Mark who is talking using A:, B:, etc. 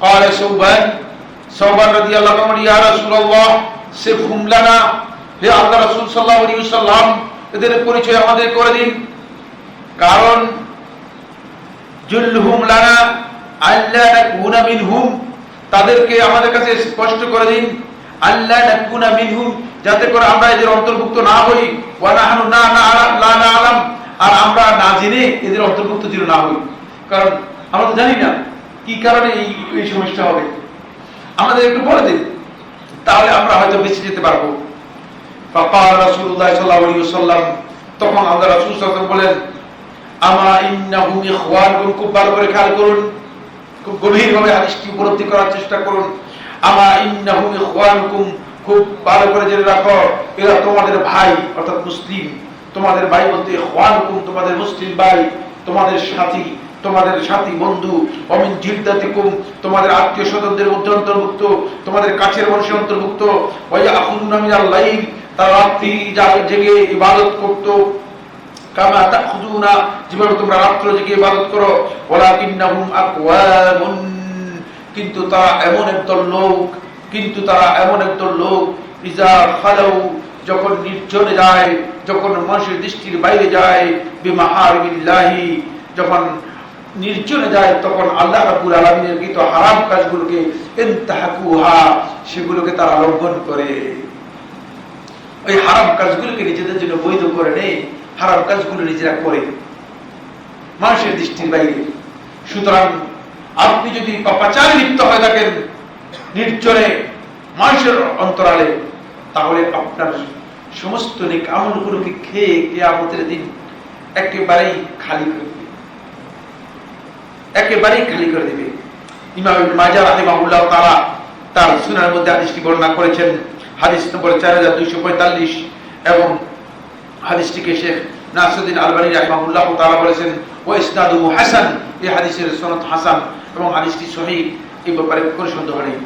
A: قال سوبان سوبان رضي الله عنه يا رسول الله صفهم لنا হে আল্লাহ রাসূল সাল্লাল্লাহু আলাইহি ওয়াসাল্লাম এদের পরিচয় আমাদের করে দিন কারণ জুলহুম লানা আল্লাহ নাকুনা মিনহুম তাদেরকে আমাদের কাছে স্পষ্ট করে দিন আল্লাহ নাকুনা মিনহুম যাতে করে আমরা এদের অন্তর্ভুক্ত না হই ওয়া নাহনু না না আলাম লা না আলাম আর আমরা না জেনে এদের অন্তর্ভুক্ত যেন না হই কারণ আমরা তো জানি না কি কারণে এই এই সমস্যা হবে? আমাদের একটু বলে দিন। তাহলে আমরা হয়তো বেঁচে যেতে পারব। ফাকাল রাসূলুল্লাহ সাল্লাল্লাহু আলাইহি ওয়াসাল্লাম তখন আল্লাহ রাসূল সাল্লাল্লাহু বলেন, আমা ইন্নাহুম ইখওয়ানুকুম খুব ভালো করে খেয়াল করুন। খুব গভীরভাবে হাদিসটি উপলব্ধি করার চেষ্টা করুন। আমা ইন্নাহুম ইখওয়ানুকুম, খুব ভালো করে জেনে রাখো, এরা তোমাদের ভাই, অর্থাৎ মুসলিম। তোমাদের ভাই বলতে ইখওয়ানুকুম, তোমাদের মুসলিম ভাই, তোমাদের সাথী তোমাদের সাথী, বন্ধু, অমিন জিদ্দাতিকুম, তোমাদের আত্মীয় স্বজনদের মধ্যে অন্তর্ভুক্ত, তোমাদের কাছের মানুষের অন্তর্ভুক্ত তারা রাত্রি জাগ- ইবাদত করতো। কামা তাখুদুনা যেভাবে তোমরা জেগে ইবাদত করো, ওয়ালাকিন্নাহুম আকওয়ামুন। কিন্তু তারা এমন একদল লোক, কিন্তু তারা এমন একদল লোক, ইজা খালাউ, যখন নির্জনে যায়, যখন মানুষের দৃষ্টির বাইরে যায়, বিমা বিমাহারিল্লাহি যখন নির্জনে যায়, তখন আল্লাহ রাব্বুল আলামিনের কৃত হারাম কাজগুলোকে ইনতাহাকুহা, সেগুলোকে তারা লঙ্ঘন করে। ওই হারাম কাজগুলোকে নিজেদের জন্য বৈধ করে নেই হারাম কাজগুলো নিজেরা করে। মানুষের দৃষ্টির বাইরে। সুতরাং আপনি যদি পাপাচারে লিপ্ত হয়ে থাকেন, নির্জনে, মানুষের অন্তরালে, তাহলে আপনার সমস্ত নেক আমলগুলোকে খেয়ে কেয়ামতের দিন একেবারেই খালি করে একেবারেই খালি করে দিবে। ইমাম মাজাহ রাহিমাহুল্লাহ তাআলা তার সুনার মধ্যে হাদিসটি বর্ণনা করেছেন। হাদিস নম্বর 4245 এবং হাদিসটিকে শেখ নাসুদ্দিন আলবানী রাহিমাহুল্লাহ তারা বলেছেন ও ইসনাদু হাসান এই হাদিসের সনদ হাসান এবং হাদিসটি সহি এই ব্যাপারে কোনো সন্দেহ নেই।